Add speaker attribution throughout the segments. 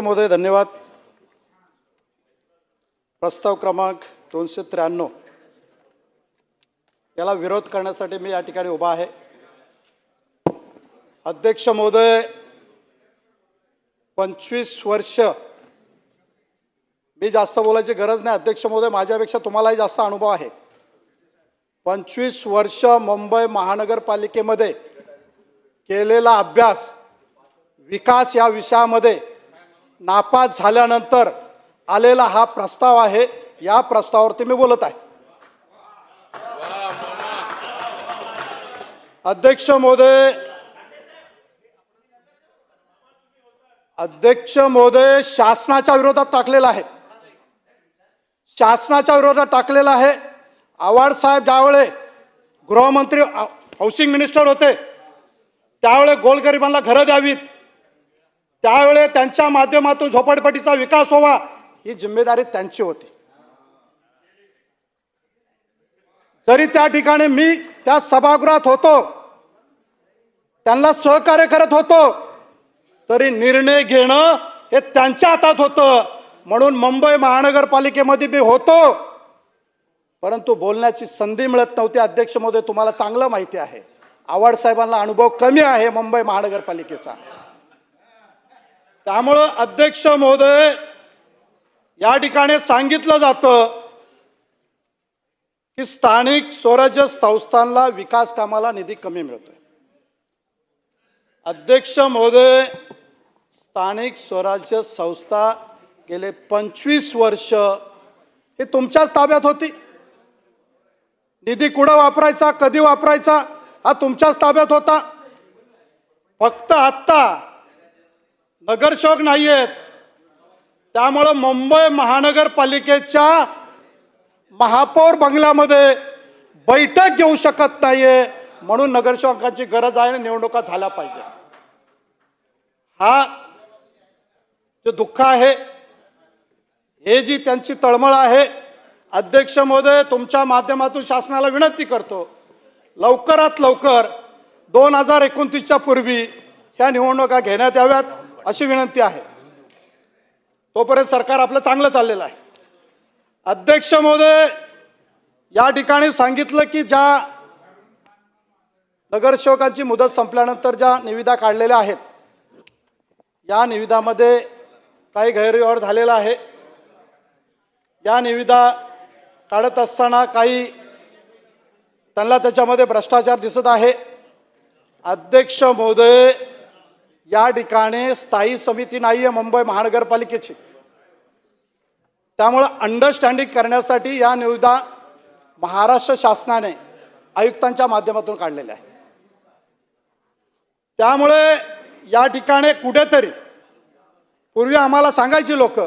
Speaker 1: महोदय धन्यवाद. प्रस्ताव क्रमांक दोनशे त्र्याण्णव. याला विरोध करण्यासाठी मी या ठिकाणी उभा आहे. अध्यक्ष महोदय पंचवीस वर्ष मी जास्त बोलायची गरज नाही. अध्यक्ष महोदय माझ्यापेक्षा तुम्हालाही जास्त अनुभव आहे. पंचवीस वर्ष मुंबई महानगरपालिकेमध्ये केलेला अभ्यास विकास या विषयामध्ये नापास झाल्यानंतर आलेला हा प्रस्ताव आहे. या प्रस्तावावरती मी बोलत आहे. अध्यक्ष महोदय अध्यक्ष महोदय शासनाच्या विरोधात टाकलेला आहे. शासनाच्या विरोधात टाकलेला आहे. आव्हाड साहेब ज्यावेळे गृहमंत्री हाऊसिंग मिनिस्टर होते त्यावेळे गोलगरिबांना घरं द्यावीत. त्यावेळे त्यांच्या माध्यमातून झोपडपट्टीचा विकास व्हावा ही जिम्मेदारी त्यांची होती. जरी त्या ठिकाणी मी त्या सभागृहात होतो त्यांना सहकार्य करत होतो तरी निर्णय घेणं हे त्यांच्या हातात होतं. म्हणून मुंबई महानगरपालिकेमध्ये मी होतो परंतु बोलण्याची संधी मिळत नव्हती. अध्यक्ष महोदय तुम्हाला चांगलं माहिती आहे. आव्हाड साहेबांना अनुभव कमी आहे मुंबई महानगरपालिकेचा. त्यामुळं अध्यक्ष महोदय या ठिकाणी सांगितलं जातं की स्थानिक स्वराज्य संस्थांना विकास कामाला निधी कमी मिळतोय. अध्यक्ष महोदय स्थानिक स्वराज्य संस्था गेले पंचवीस वर्ष हे तुमच्याच ताब्यात होती. निधी कुठं वापरायचा कधी वापरायचा हा तुमच्याच ताब्यात होता. फक्त आत्ता नगरसेवक नाही आहेत त्यामुळं मुंबई महानगरपालिकेच्या महापौर बंगल्यामध्ये बैठक घेऊ शकत नाहीये म्हणून नगरसेवकांची गरज आहे आणि निवडणुका झाल्या पाहिजे. हा जो दुःख आहे हे जी त्यांची तळमळ आहे अध्यक्ष महोदय तुमच्या माध्यमातून शासनाला विनंती करतो लवकरात लवकर दोन हजार एकोणतीसच्या पूर्वी ह्या निवडणुका घेण्यात याव्यात. अशी विनंती आहे. तोपर्यंत सरकार आपलं चांगलं चाललेलं आहे. अध्यक्ष महोदय या ठिकाणी सांगितलं की ज्या नगरसेवकांची मुदत संपल्यानंतर ज्या निविदा काढलेल्या आहेत या निविदामध्ये काही गैरव्यवहार झालेला आहे. या निविदा काढत असताना काही त्यांना त्याच्यामध्ये भ्रष्टाचार दिसत आहे. अध्यक्ष महोदय या ठिकाणी स्थायी समिती नाही आहे मुंबई महानगरपालिकेची. त्यामुळं अंडरस्टँडिंग करण्यासाठी या निविदा महाराष्ट्र शासनाने आयुक्तांच्या माध्यमातून काढलेल्या आहेत. त्यामुळे या ठिकाणी कुठेतरी पूर्वी आम्हाला सांगायची लोक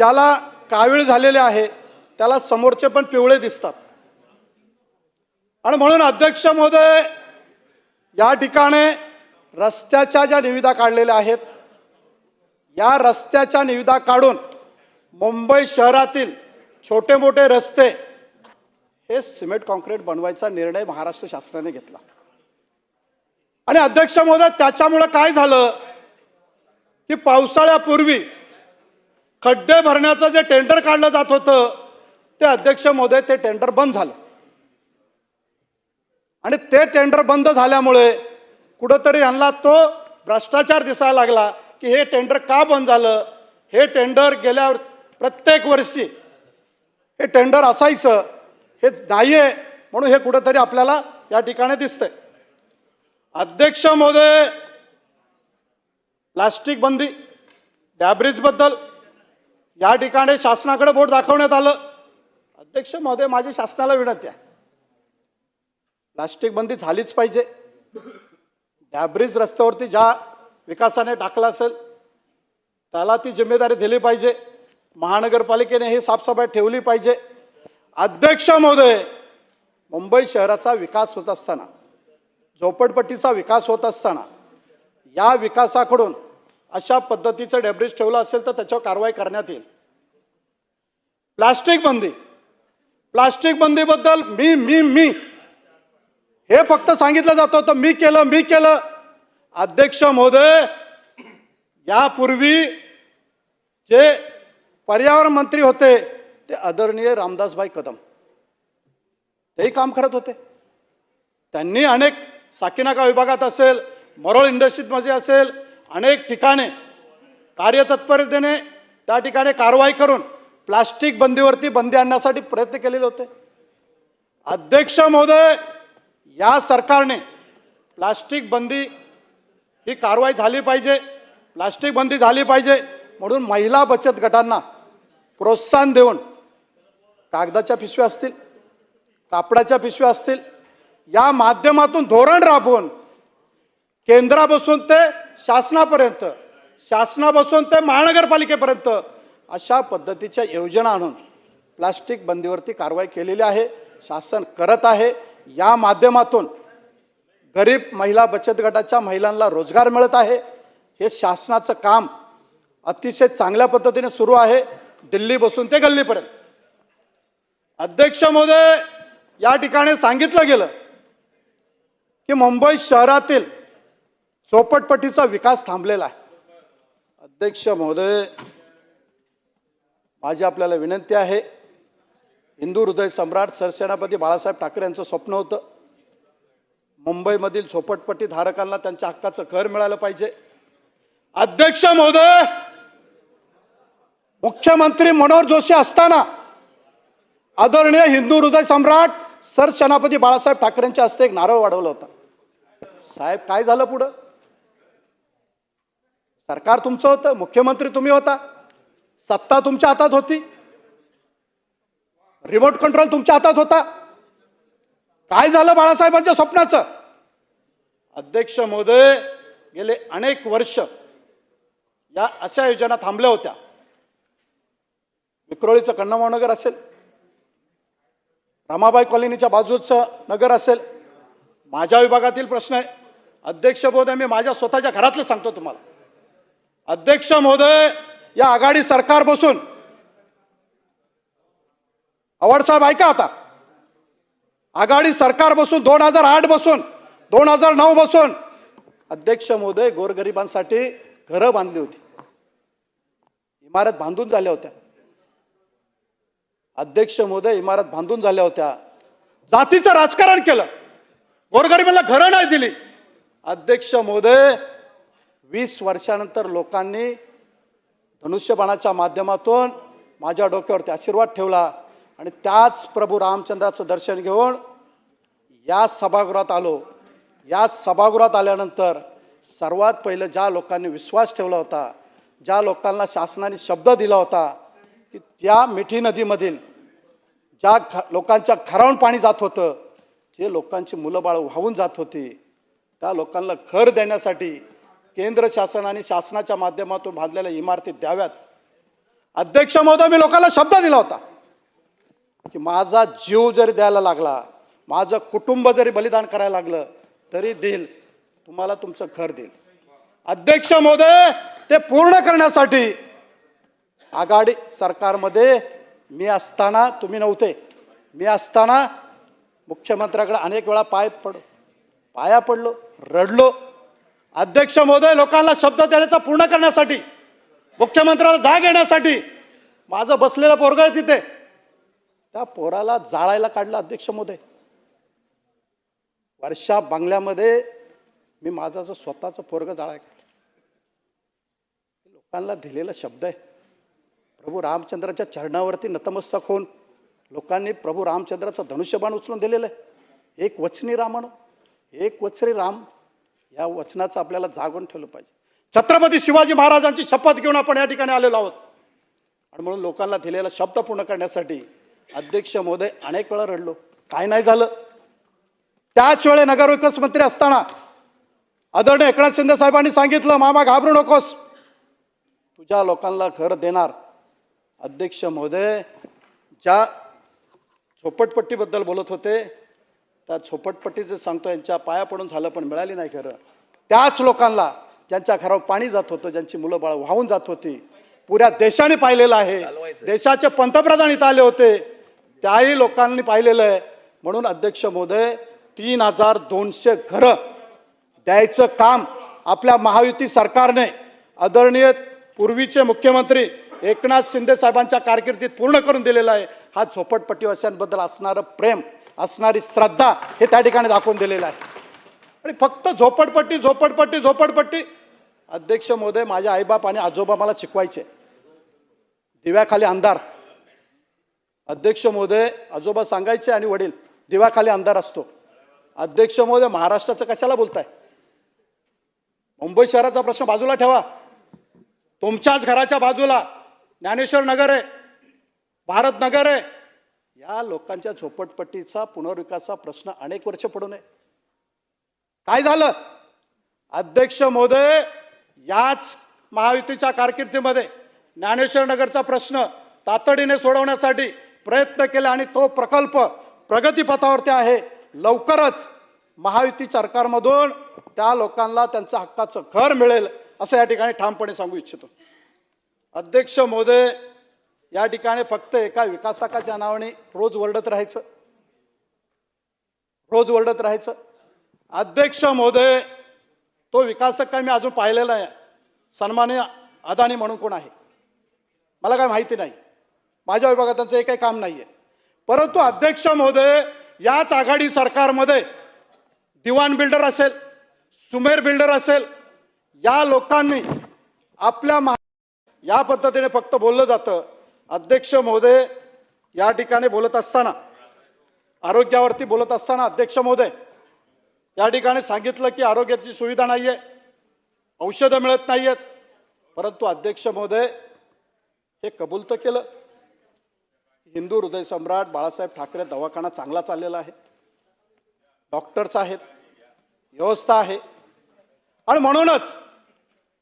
Speaker 1: ज्याला कावीळ झालेले आहे त्याला समोरचे पण पिवळे दिसतात. आणि म्हणून अध्यक्ष महोदय या ठिकाणी रस्त्याच्या ज्या निविदा काढलेल्या आहेत या रस्त्याच्या निविदा काढून मुंबई शहरातील छोटे मोठे रस्ते हे सिमेंट कॉन्क्रीट बनवायचा निर्णय महाराष्ट्र शासनाने घेतला. आणि अध्यक्ष महोदय त्याच्यामुळं काय झालं की पावसाळ्यापूर्वी खड्डे भरण्याचं जे टेंडर काढलं जात होतं ते अध्यक्ष महोदय ते टेंडर बंद झालं. आणि ते टेंडर बंद झाल्यामुळे कुठंतरी यांना तो भ्रष्टाचार दिसायला लागला की हे टेंडर का बंद झालं? हे टेंडर गेल्यावर प्रत्येक वर्षी हे टेंडर असायचं हे नाही आहे म्हणून हे कुठंतरी आपल्याला या ठिकाणी दिसतंय. अध्यक्ष महोदय प्लास्टिक बंदी डॅब्रिजबद्दल या ठिकाणी शासनाकडे बोट दाखवण्यात आलं. अध्यक्ष महोदय माझी शासनाला विनंती आहे. प्लास्टिक बंदी झालीच पाहिजे. ह्या ब्रिज रस्त्यावरती ज्या विकासाने टाकला असेल त्याला ती जिम्मेदारी दिली पाहिजे. महानगरपालिकेने ही साफसफाई ठेवली पाहिजे. अध्यक्ष महोदय मुंबई शहराचा विकास होत असताना झोपडपट्टीचा विकास होत असताना या विकासाकडून अशा पद्धतीचं डेब्रिज ठेवलं असेल तर त्याच्यावर कारवाई करण्यात येईल. प्लास्टिक बंदी. प्लास्टिक बंदीबद्दल मी मी मी हे फक्त सांगितलं जात होतं. मी केलं मी केलं. अध्यक्ष महोदय यापूर्वी जे पर्यावरण मंत्री होते ते आदरणीय रामदासभाई कदम. तेही काम करत होते. त्यांनी अनेक साकीनाका विभागात असेल मरोळ इंडस्ट्रीजमध्ये असेल अनेक ठिकाणे कार्यतत्परतेने त्या ठिकाणी कारवाई करून प्लास्टिक बंदीवरती बंदी आणण्यासाठी प्रयत्न केलेले होते. अध्यक्ष महोदय या सरकारने प्लास्टिक बंदी ही कारवाई झाली पाहिजे प्लास्टिक बंदी झाली पाहिजे म्हणून महिला बचत गटांना प्रोत्साहन देऊन कागदाच्या पिशव्या असतील कापडाच्या पिशव्या असतील या माध्यमातून धोरण राबवून केंद्रापासून ते शासनापर्यंत शासनापासून ते महानगरपालिकेपर्यंत अशा पद्धतीच्या योजना आणून प्लास्टिक बंदीवरती कारवाई केलेली आहे शासन करत आहे. या माध्यमातून गरीब महिला बचत गटाच्या महिलांना रोजगार मिळत आहे. हे शासनाचं काम अतिशय चांगल्या पद्धतीने सुरू आहे. दिल्ली बसून ते गल्लीपर्यंत. अध्यक्ष महोदय या ठिकाणी सांगितलं गेलं की मुंबई शहरातील चोपटपट्टीचा विकास थांबलेला आहे. अध्यक्ष महोदय माझी आपल्याला विनंती आहे हिंदू हृदय सम्राट सरसेनापती बाळासाहेब ठाकरे यांचं स्वप्न होतं. मुंबईमधील झोपटपट्टी धारकांना त्यांच्या हक्काचं कर मिळालं पाहिजे. अध्यक्ष महोदय मुख्यमंत्री मनोहर जोशी असताना आदरणीय हिंदू हृदय सम्राट सरसेनापती बाळासाहेब ठाकरेंच्या हस्ते एक नारळ वाढवलं होता. साहेब काय झालं पुढं? सरकार तुमचं होतं मुख्यमंत्री तुम्ही होता. सत्ता तुमच्या हातात होती. रिमोट कंट्रोल तुमच्या हातात होता. काय झालं बाळासाहेबांच्या स्वप्नाचं? अध्यक्ष महोदय गेले अनेक वर्ष या अशा योजना थांबल्या होत्या. विक्रोळीचं कण्णमाव नगर असेल रमाबाई कॉलनीच्या बाजूचं नगर असेल माझ्या विभागातील प्रश्न आहे. अध्यक्ष महोदय मी माझ्या स्वतःच्या घरातलं सांगतो तुम्हाला. अध्यक्ष महोदय या आघाडी सरकार बसून आवडसाहेब ऐका आता. आघाडी सरकार बसून दोन हजार आठ बसून दोन हजार नऊ बसून अध्यक्ष महोदय गोरगरिबांसाठी घरं बांधली होती. इमारत बांधून झाल्या होत्या. अध्यक्ष महोदय इमारत बांधून झाल्या होत्या. जातीचं राजकारण केलं. गोरगरिबांना घरं नाही दिली. अध्यक्ष महोदय वीस वर्षानंतर लोकांनी धनुष्यबाणाच्या माध्यमातून माझ्या डोक्यावरती आशीर्वाद ठेवला. आणि त्याच प्रभू रामचंद्राचं दर्शन घेऊन या सभागृहात आलो. या सभागृहात आल्यानंतर सर्वात पहिलं ज्या लोकांनी विश्वास ठेवला होता ज्या लोकांना शासनाने शब्द दिला होता की त्या मिठी नदीमधील ज्या घ लोकांच्या घरावून पाणी जात होतं जे लोकांची मुलं बाळ वाहून जात होती त्या लोकांना घर देण्यासाठी केंद्र शासन आणि शासनाच्या माध्यमातून बांधलेल्या इमारती द्याव्यात. अध्यक्ष महोदय मी लोकांना शब्द दिला होता. की माझा जीव जरी द्यायला लागला माझं कुटुंब जरी बलिदान करायला लागलं तरी देईल. तुम्हाला तुमचं घर देईल. अध्यक्ष महोदय ते पूर्ण करण्यासाठी आघाडी सरकारमध्ये मी असताना तुम्ही नव्हते. मी असताना मुख्यमंत्र्याकडे अनेक वेळा पाय पड पाया पडलो रडलो. अध्यक्ष महोदय लोकांना शब्द देण्याचा पूर्ण करण्यासाठी मुख्यमंत्र्याला जाग येण्यासाठी माझं बसलेलं पोरग आहे तिथे. त्या पोराला जाळायला काढलं अध्यक्ष महोदय. वर्षा बंगल्यामध्ये मी माझं असं स्वतःचं पोरग जाळाय काढलं. लोकांना दिलेला शब्द आहे. प्रभू रामचंद्राच्या चरणावरती नतमस्तक होऊन लोकांनी प्रभू रामचंद्राचं धनुष्यबाण उचलून दिलेलं आहे. एक वचनी रामण एक वचनी राम या वचनाचं आपल्याला जागून ठेवलं पाहिजे. छत्रपती शिवाजी महाराजांची शपथ घेऊन आपण या ठिकाणी आलेलो आहोत. आणि म्हणून लोकांना दिलेला शब्द पूर्ण करण्यासाठी अध्यक्ष महोदय अनेक वेळा रडलो. काय नाही झालं. त्याच वेळे नगरविकास मंत्री असताना आदरणीय एकनाथ शिंदे साहेबांनी सांगितलं मामा घाबरू नकोस. तुझ्या लोकांना घर देणार अध्यक्ष महोदय. ज्या झोपटपट्टीबद्दल बोलत होते त्या झोपटपट्टीचं सांगतो यांच्या पाया पडून झालं पण मिळाली नाही घरं त्याच लोकांना ज्यांच्या घरावर पाणी जात होतं ज्यांची मुलं बाळ वाहून जात होती पुऱ्या देशाने पाहिलेलं आहे. देशाचे पंतप्रधान इथं आले होते. त्याही लोकांनी पाहिलेलं आहे. म्हणून अध्यक्ष मोदय तीन हजार दोनशे घरं द्यायचं काम आपल्या महायुती सरकारने आदरणीय पूर्वीचे मुख्यमंत्री एकनाथ शिंदे साहेबांच्या कारकिर्दीत पूर्ण करून दिलेला आहे. हा झोपडपट्टीवासियांबद्दल असणारं प्रेम असणारी श्रद्धा हे त्या ठिकाणी दाखवून दिलेलं आहे. आणि फक्त झोपडपट्टी झोपडपट्टी झोपडपट्टी. अध्यक्ष मोदय माझे आईबाप आणि आजोबा मला शिकवायचे. दिव्याखाली अंधार. अध्यक्ष महोदय आजोबा सांगायचे आणि वडील दिवाखाली अंधार असतो. अध्यक्ष महोदय महाराष्ट्राचं कशाला बोलताय? मुंबई शहराचा प्रश्न बाजूला ठेवा. तुमच्याच घराच्या बाजूला ज्ञानेश्वर नगर आहे भारत नगर आहे. या लोकांच्या झोपटपट्टीचा पुनर्विकासाचा प्रश्न अनेक वर्ष पडू नये. काय झालं? अध्यक्ष महोदय याच महायुतीच्या कारकिर्दीमध्ये ज्ञानेश्वर नगरचा प्रश्न तातडीने सोडवण्यासाठी प्रयत्न केले आणि तो प्रकल्प प्रगतीपथावरती आहे. लवकरच महायुती सरकारमधून त्या लोकांना त्यांचं हक्काचं घर मिळेल असं या ठिकाणी ठामपणे सांगू इच्छितो. अध्यक्ष मोदय या ठिकाणी फक्त एका विकासकाच्या नावाने रोज वरडत राहायचं. रोज वरडत राहायचं. अध्यक्ष मोदय तो विकासक काय मी अजून पाहिलेला आहे सन्मान्य अदानी म्हणून कोण आहे? मला काय माहिती नाही. माझ्या विभागात त्यांचं एकही काम नाही आहे परंतु अध्यक्ष महोदय याच आघाडी सरकारमध्ये दिवाण बिल्डर असेल सुमेर बिल्डर असेल या लोकांनी आपल्या महा या पद्धतीने फक्त बोललं जातं. अध्यक्ष महोदय या ठिकाणी बोलत असताना आरोग्यावरती बोलत असताना अध्यक्ष महोदय या ठिकाणी सांगितलं की आरोग्याची सुविधा नाही आहे औषधं मिळत नाही आहेत परंतु अध्यक्ष महोदय हे कबूल तर केलं. हिंदू हृदय सम्राट बाळासाहेब ठाकरे दवाखाना चांगला चाललेला आहे. डॉक्टर्स आहेत. व्यवस्था आहे. आणि म्हणूनच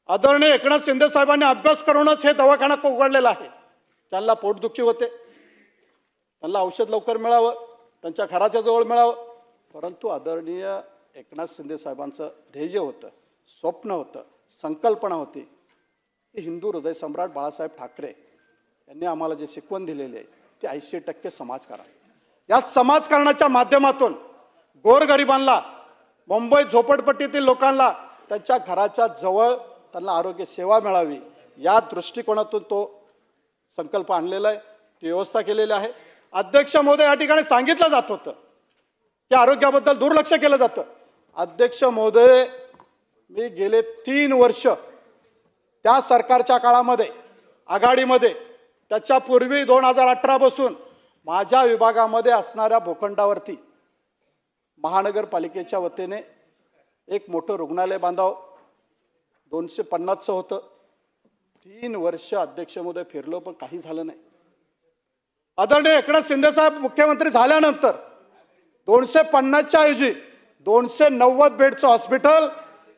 Speaker 1: आदरणीय एकनाथ शिंदे साहेबांनी अभ्यास करूनच हे दवाखाना उघडलेला आहे. त्यांना पोटदुखी होते. त्यांना औषध लवकर मिळावं. त्यांच्या घराच्या जवळ मिळावं. परंतु आदरणीय एकनाथ शिंदे साहेबांचं ध्येय होतं स्वप्न होतं संकल्पना होती की हिंदू हृदय सम्राट बाळासाहेब ठाकरे यांनी आम्हाला जे शिकवण दिलेली आहे ते ऐंशी टक्के समाजकारण. या समाजकारणाच्या माध्यमातून गोरगरिबांना मुंबई झोपडपट्टीतील लोकांना त्यांच्या घराच्या जवळ त्यांना आरोग्य सेवा मिळावी या दृष्टिकोनातून तो संकल्प आणलेला आहे ती व्यवस्था केलेली आहे. अध्यक्ष महोदय या ठिकाणी सांगितलं जात होतं. की आरोग्याबद्दल दुर्लक्ष केलं जातं. अध्यक्ष महोदय मी गेले तीन वर्ष त्या सरकारच्या काळामध्ये आघाडीमध्ये त्याच्यापूर्वी दोन हजार अठरापासून माझ्या विभागामध्ये असणाऱ्या भूखंडावरती महानगरपालिकेच्या वतीने एक मोठं रुग्णालय बांधावं. दोनशे पन्नासचं होतं. तीन वर्ष अध्यक्षमध्ये फिरलो पण काही झालं नाही. आदरणीय एकनाथ शिंदेसाहेब मुख्यमंत्री झाल्यानंतर दोनशे पन्नासच्या ऐवजी दोनशे नव्वद बेडचं हॉस्पिटल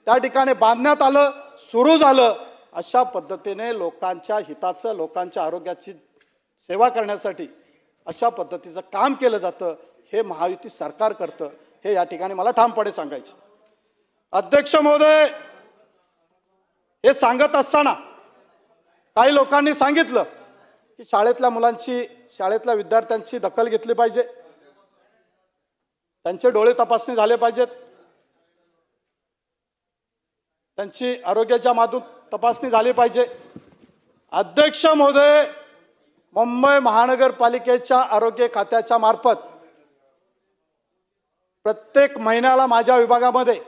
Speaker 1: त्या ठिकाणी बांधण्यात आलं सुरू झालं. अशा पद्धतीने लोकांच्या हिताचं लोकांच्या आरोग्याची सेवा करण्यासाठी अशा पद्धतीचं काम केलं जातं हे महायुती सरकार करतं हे या ठिकाणी मला ठामपणे सांगायचे. अध्यक्ष महोदय हे सांगत असताना काही लोकांनी सांगितलं की शाळेतल्या मुलांची शाळेतल्या विद्यार्थ्यांची दखल घेतली पाहिजे. त्यांचे डोळे तपासणी झाले पाहिजेत. त्यांची आरोग्याच्या माधून तपासणी झाली पाहिजे. अध्यक्ष महोदय मुंबई महानगरपालिकेच्या आरोग्य खात्याच्या मार्फत प्रत्येक महिन्याला माझ्या विभागामध्ये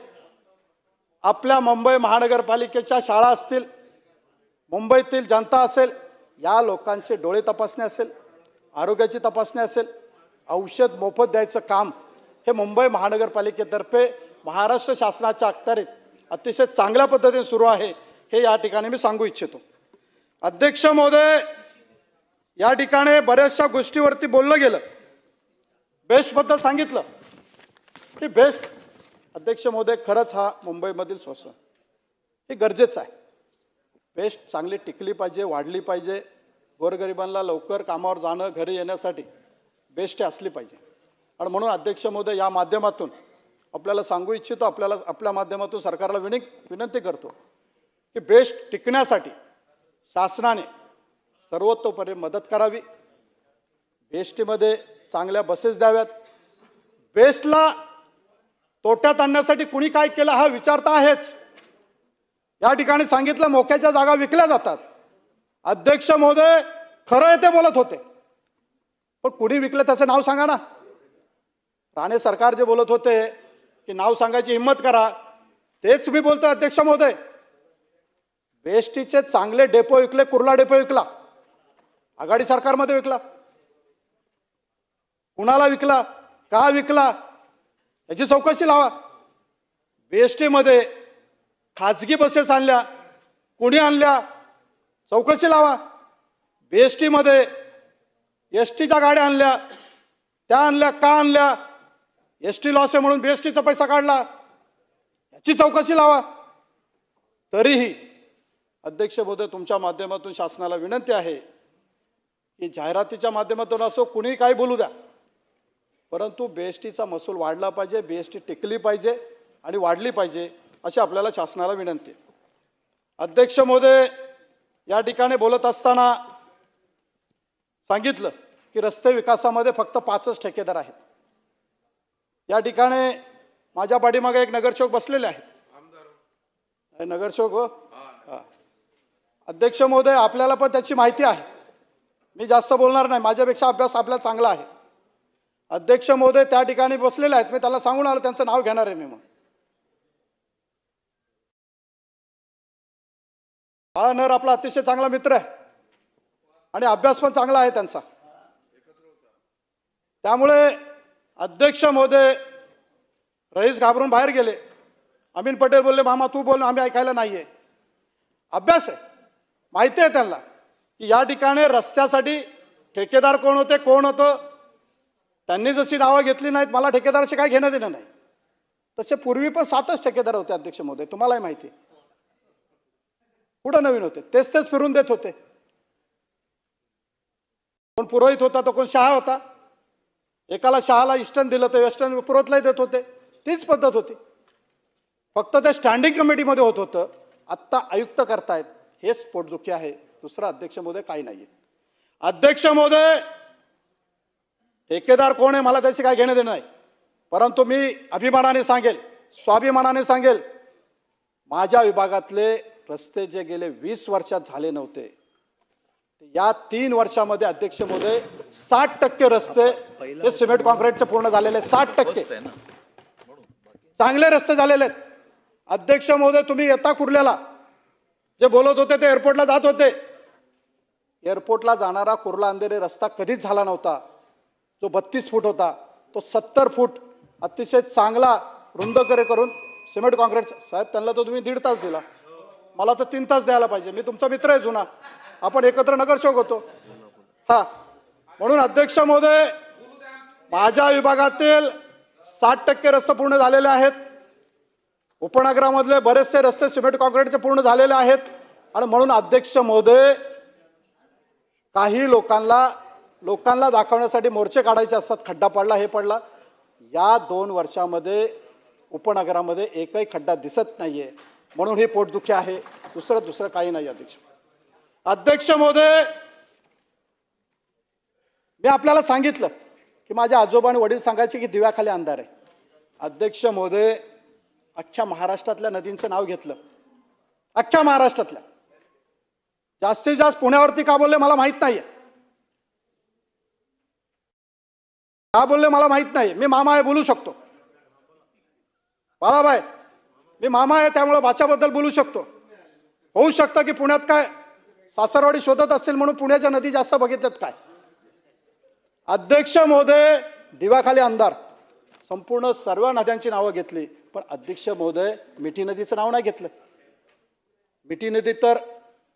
Speaker 1: आपल्या मुंबई महानगरपालिकेच्या शाळा असतील मुंबईतील जनता असेल या लोकांचे डोळे तपासणी असेल आरोग्याची तपासणी असेल औषध मोफत द्यायचं काम हे मुंबई महानगरपालिकेतर्फे महाराष्ट्र शासनाच्या अखत्यारीत अतिशय चांगल्या पद्धतीने सुरू आहे. हे या ठिकाणी मी सांगू इच्छितो. अध्यक्ष महोदय या ठिकाणी बऱ्याचशा गोष्टीवरती बोललं गेलं. बेस्टबद्दल सांगितलं. की बेस्ट. अध्यक्ष महोदय खरंच हा मुंबईमधील श्वसन. हे गरजेचं आहे. बेस्ट चांगली टिकली पाहिजे वाढली पाहिजे. गोरगरिबांना लवकर कामावर जाणं घरी येण्यासाठी बेस्ट असली पाहिजे. आणि म्हणून अध्यक्ष महोदय या माध्यमातून आपल्याला सांगू इच्छितो आपल्याला आपल्या माध्यमातून सरकारला विनि विनंती करतो. की बेस्ट टिकण्यासाठी शासनाने सर्वतोपरी मदत करावी. बेस्टीमध्ये चांगल्या बसेस द्याव्यात. बेस्टला तोट्यात आणण्यासाठी कुणी काय केलं हा विचार तर आहेच. या ठिकाणी सांगितलं मोक्याच्या जागा विकल्या जातात. अध्यक्ष महोदय खरं येते ते बोलत होते. पण कुणी विकलं त्याचं नाव सांगा ना. राणे सरकार जे बोलत होते की नाव सांगायची हिंमत करा तेच मी बोलतोय अध्यक्ष महोदय. बेस्टीचे चांगले डेपो विकले कुर्ला डेपो विकला. आघाडी सरकारमध्ये विकला. कुणाला विकला? का विकला? याची चौकशी लावा. बेस्टीमध्ये खाजगी बसेस आणल्या. कुणी आणल्या? चौकशी लावा. बेस्टीमध्ये एस टीच्या गाड्या आणल्या. त्या आणल्या का आणल्या? एस टी लॉस आहे म्हणून बेस्टीचा पैसा काढला. याची चौकशी लावा. तरीही अध्यक्ष महोदय तुमच्या माध्यमातून शासनाला विनंती आहे की जाहिरातीच्या माध्यमातून असो कुणी काही बोलू द्या. परंतु बीएसटीचा महसूल वाढला पाहिजे बीएसटी टिकली पाहिजे आणि वाढली पाहिजे अशी आपल्याला शासनाला विनंती. अध्यक्ष महोदय या ठिकाणी बोलत असताना सांगितलं की रस्ते विकासामध्ये फक्त पाचच ठेकेदार आहेत. या ठिकाणी माझ्या पाठीमागे एक नगरसेवक बसलेले आहेत. नगरसेवक हो. हा. अध्यक्ष महोदय आपल्याला पण त्याची माहिती आहे. मी जास्त बोलणार नाही. माझ्यापेक्षा अभ्यास आपला चांगला आहे. अध्यक्ष महोदय त्या ठिकाणी बसलेले आहेत. मी त्याला सांगून आलो त्यांचं नाव घेणार आहे मी मग. बाळा नर आपला अतिशय चांगला मित्र आहे. आणि अभ्यास पण चांगला आहे त्यांचा. त्यामुळे अध्यक्ष महोदय रईस घाबरून बाहेर गेले. अमीन पटेल बोलले मामा तू बोल आम्ही ऐकायला नाही आहे अभ्यास आहे. माहिती आहे त्यांना की या ठिकाणी रस्त्यासाठी ठेकेदार कोण होते कोण होतं? त्यांनी जशी नावं घेतली नाहीत मला ठेकेदाराशी काय घेणं देणं नाही. तसे पूर्वी पण सातच ठेकेदार होते अध्यक्ष महोदय तुम्हालाही माहिती आहे. कुठं नवीन होते? तेच तेच फिरून देत होते. कोण पुरोहित होता तर कोण शहा होता? एकाला शहाला इस्टर्न दिलं तर वेस्टर्न पुरोहितलाही देत होते. तीच पद्धत होती. फक्त ते स्टँडिंग कमिटीमध्ये होत होतं. आत्ता आयुक्त करतायत. हेच पोटदुखी आहे. दुसरं अध्यक्ष महोदय काही नाही अध्यक्ष महोदय ठेकेदार कोण आहे मला त्याची काय घेणं देणं नाही. परंतु मी अभिमानाने सांगेल स्वाभिमानाने सांगेल माझ्या विभागातले रस्ते जे गेले वीस वर्षात झाले नव्हते. ते या तीन वर्षामध्ये अध्यक्ष महोदय साठ टक्के रस्ते हे सिमेंट कॉन्क्रीटचे पूर्ण झालेले साठ टक्के. चांगले रस्ते झालेले आहेत. अध्यक्ष महोदय तुम्ही येता कुर्ल्याला. जे बोलत होते ते एअरपोर्टला जात होते. एअरपोर्टला जाणारा कुर्ला अंधेरे रस्ता कधीच झाला नव्हता. जो बत्तीस फूट होता तो सत्तर फूट अतिशय चांगला रुंद करे करून सिमेंट कॉन्क्रीट साहेब त्यांना तो तुम्ही दीड तास दिला. मला तर तीन तास द्यायला पाहिजे. मी तुमचा मित्र आहे जुना. आपण एकत्र नगरसेवक होतो. हा. म्हणून अध्यक्ष महोदय माझ्या विभागातील साठ टक्के रस्ते पूर्ण झालेले आहेत. उपनगरामधले बरेचसे रस्ते सिमेंट कॉन्क्रीटचे पूर्ण झालेले आहेत. आणि म्हणून अध्यक्ष महोदय काही लोकांना लोकांना दाखवण्यासाठी मोर्चे काढायचे असतात खड्डा पडला हे पडला. या दोन वर्षामध्ये उपनगरामध्ये एकही खड्डा दिसत नाही आहे म्हणून हे पोटदुखी आहे. दुसरं दुसरं काही नाही अध्यक्ष. अध्यक्ष महोदय मी आपल्याला सांगितलं की माझ्या आजोबा आणि वडील सांगायचे की दिव्याखाली अंधार आहे. अध्यक्ष महोदय अख्ख्या महाराष्ट्रातल्या नदींचं नाव घेतलं. अख्ख्या महाराष्ट्रातल्या. जास्तीत जास्त पुण्यावरती का बोलले मला माहीत नाहीये. का बोलले मला माहीत नाही मी मामा आहे बोलू शकतो. बाळाबाय मी मामा आहे त्यामुळे भाच्याबद्दल बोलू शकतो. होऊ शकतं की पुण्यात काय? सासरवाडी शोधत असतील म्हणून पुण्याच्या नदी जास्त बघितल्यात काय? अध्यक्ष महोदय दिवाखाली अंधार. संपूर्ण सर्व नद्यांची नावं घेतली पण अध्यक्ष महोदय मिठी नदीचं नाव नाही घेतलं. मिठी नदी तर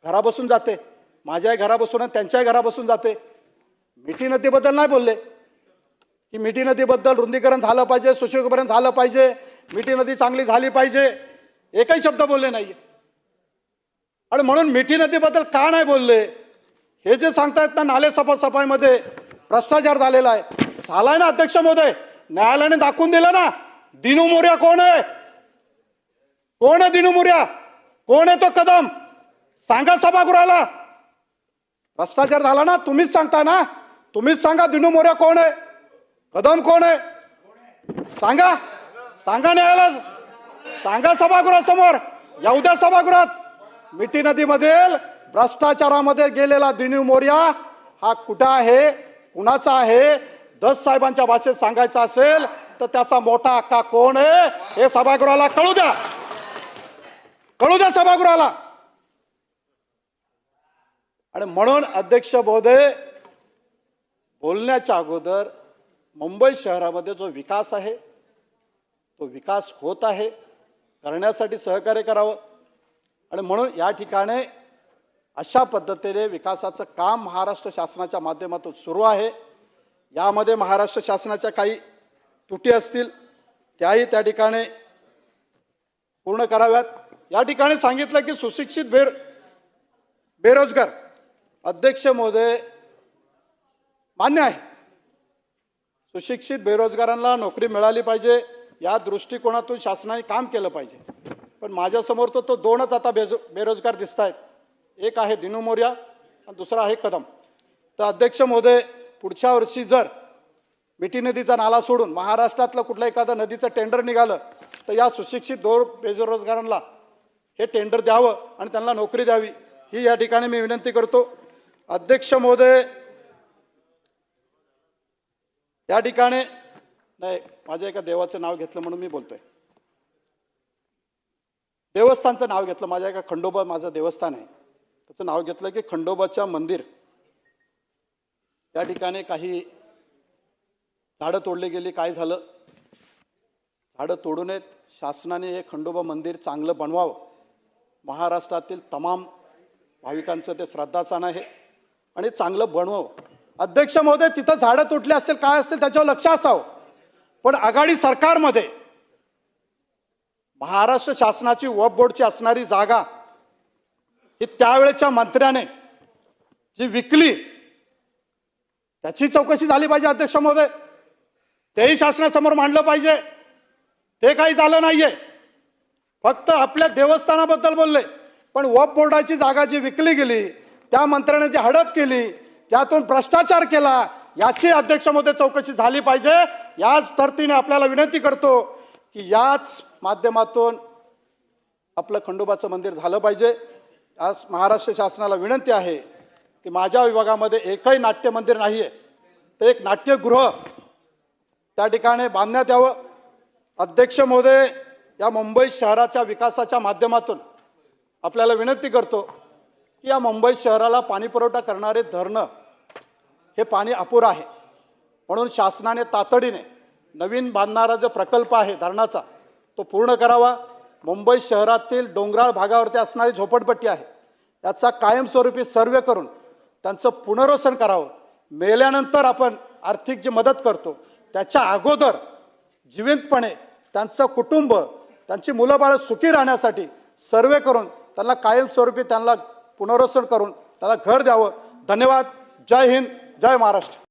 Speaker 1: घराबसून जाते माझ्याही घराबसून त्यांच्याही घराबसून जाते. मिठी नदीबद्दल नाही बोलले. की मिठी नदीबद्दल रुंदीकरण झालं पाहिजे सुशोभीकरण झालं पाहिजे मिठी नदी चांगली झाली पाहिजे एकही शब्द बोलले नाही आणि म्हणून मिठी नदीबद्दल का नाही बोलले? हे जे सांगतायत ना नाले सफा सफाईमध्ये भ्रष्टाचार झालेला आहे. झालाय ना अध्यक्ष महोदय? न्यायालयाने दाखवून दिलं ना दिनू मोर्या कोण आहे? कोण आहे दिनू मोर्या? कोण आहे तो कदम? सांगा सभागृहाला. भ्रष्टाचार झाला ना तुम्हीच सांगता ना. तुम्हीच सांगा दिनू मोर्या कोण आहे? कदम कोण आहे? सांगा. सांगा न्यायालय. सांगा सभागृहासमोर. येऊ द्या सभागृहात. मिठी नदीमधील भ्रष्टाचारामध्ये गेलेला दिनू मोर्या हा कुठं आहे? कुणाचा आहे? दस साहेबांच्या भाषेत सांगायचं असेल तर त्याचा मोठा हक्का कोण आहे? हे सभागृहाला कळू द्या. कळू द्या सभागृहाला. आणि म्हणून अध्यक्ष महोदय बोलण्याच्या अगोदर मुंबई शहरामध्ये जो विकास आहे तो विकास होत आहे करण्यासाठी सहकार्य करावं. आणि म्हणून या ठिकाणी अशा पद्धतीने विकासाचं काम महाराष्ट्र शासनाच्या माध्यमातून सुरू आहे. यामध्ये महाराष्ट्र शासनाच्या काही त्रुटी असतील त्याही त्या ठिकाणी पूर्ण कराव्यात. या ठिकाणी सांगितलं की सुशिक्षित बेर बेरोजगार. अध्यक्ष महोदय मान्य आहे. सुशिक्षित बेरोजगारांना नोकरी मिळाली पाहिजे या दृष्टिकोनातून शासनाने काम केलं पाहिजे. पण माझ्यासमोर तो तो दोनच आता बेजो बेरोजगार दिसत आहेत एक आहे दिनू मोर्या आणि दुसरा आहे कदम. तर अध्यक्ष महोदय पुढच्या वर्षी जर मिठी नदीचा नाला सोडून महाराष्ट्रातलं कुठलं एखादं नदीचं टेंडर निघालं तर या सुशिक्षित दोर बेरोजगारांना हे टेंडर द्यावं आणि त्यांना नोकरी द्यावी ही या ठिकाणी मी विनंती करतो. अध्यक्ष महोदय या ठिकाणी नाही माझ्या एका देवाचं नाव घेतलं म्हणून मी बोलतोय. देवस्थानचं नाव घेतलं माझ्या एका खंडोबा माझं देवस्थान आहे. त्याचं नाव घेतलं की खंडोबाच्या मंदिर. त्या ठिकाणी काही झाडं तोडली गेली. काय झालं? झाडं तोडू नयेत. शासनाने हे खंडोबा मंदिर चांगलं बनवावं. महाराष्ट्रातील तमाम भाविकांचं ते श्रद्धास्थान आहे आणि चांगलं बनवावं. अध्यक्ष महोदय तिथं झाडं तुटली असतील काय असतील त्याच्यावर लक्ष असावं. पण आघाडी सरकारमध्ये महाराष्ट्र शासनाची वफ बोर्डची असणारी जागा ही त्यावेळेच्या मंत्र्याने जी विकली त्याची चौकशी झाली पाहिजे अध्यक्ष महोदय. तेही शासनासमोर मांडलं पाहिजे. ते काही झालं नाहीये. फक्त आपल्या देवस्थानाबद्दल बोलले. पण वप बोर्डाची जागा जी विकली गेली त्या मंत्र्याने जी हडप केली त्यातून भ्रष्टाचार केला याची अध्यक्ष चौकशी झाली पाहिजे. याच धर्तीने आपल्याला विनंती करतो की याच माध्यमातून आपलं खंडोबाचं मंदिर झालं पाहिजे. आज महाराष्ट्र शासनाला विनंती आहे. की माझ्या विभागामध्ये एकही नाट्य मंदिर नाही आहे तर एक नाट्यगृह. त्या ठिकाणी बांधण्यात यावं. अध्यक्ष महोदय या मुंबई शहराच्या विकासाच्या माध्यमातून आपल्याला विनंती करतो की या मुंबई शहराला पाणीपुरवठा करणारे धरणं हे पाणी अपुरं आहे. म्हणून शासनाने तातडीने नवीन बांधणारा जो प्रकल्प आहे धरणाचा तो पूर्ण करावा. मुंबई शहरातील डोंगराळ भागावरती असणारी झोपडपट्टी आहे. याचा कायमस्वरूपी सर्वे करून त्यांचं पुनर्वसन करावं. मेल्यानंतर आपण आर्थिक जी मदत करतो त्याच्या अगोदर जिवंतपणे त्यांचं कुटुंब त्यांची मुलं बाळं सुखी राहण्यासाठी सर्वे करून त्यांना कायमस्वरूपी त्यांना पुनर्वसन करून त्याला घर द्यावं. धन्यवाद. जय हिंद. जय महाराष्ट्र.